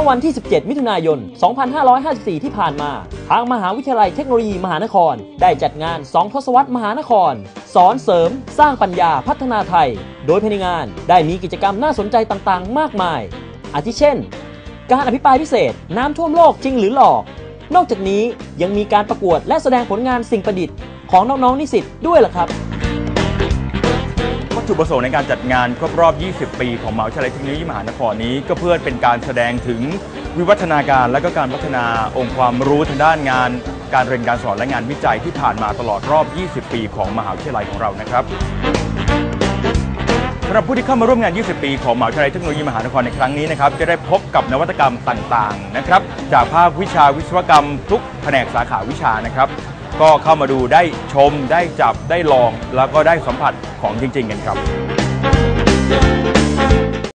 มื่อวันที่ 17 มิถุนายน 2554 ที่ผ่านมา ทางมหาวิทยาลัยเทคโนโลยีมหานคร ได้จัดงาน 2 ทศวรรษมหานคร สอนเสริม สร้างปัญญาพัฒนาไทย โดยภายในงานได้มีกิจกรรมน่าสนใจต่างๆ มากมาย อาทิเช่น การอภิปรายพิเศษ น้ำท่วมโลกจริงหรือหลอก นอกจากนี้ยังมีการประกวดและแสดงผลงานสิ่งประดิษฐ์ของน้องๆนิสิตด้วยล่ะครับ ถุประสงค์ในการจัดงานครบรอบ 20 ปี ของมหาวิทยาลัยเทคโนโลยีมหานครนี้ ก็เพื่อเป็นการแสดงถึงวิวัฒนาการและก็การพัฒนาองค์ความรู้ทางด้านงาน การเรียนการสอนและงานวิจัยที่ผ่านมาตลอดรอบ 20 ปีของมหาวิทยาลัยของเรานะครับสำหรับผู้ที่เข้ามาร่วมงาน 20 ปีของมหาวิทยาลัยเทคโนโลยีมหานครในครั้งนี้นะครับ จะได้พบกับนวัตกรรมต่าง ๆ นะครับ จากภาควิชาวิศวกรรมทุกแผนกสาขาวิชานะครับ ก็เข้ามาดูได้ชมได้จับได้ลองแล้วก็ได้สัมผัสของจริงๆกันครับ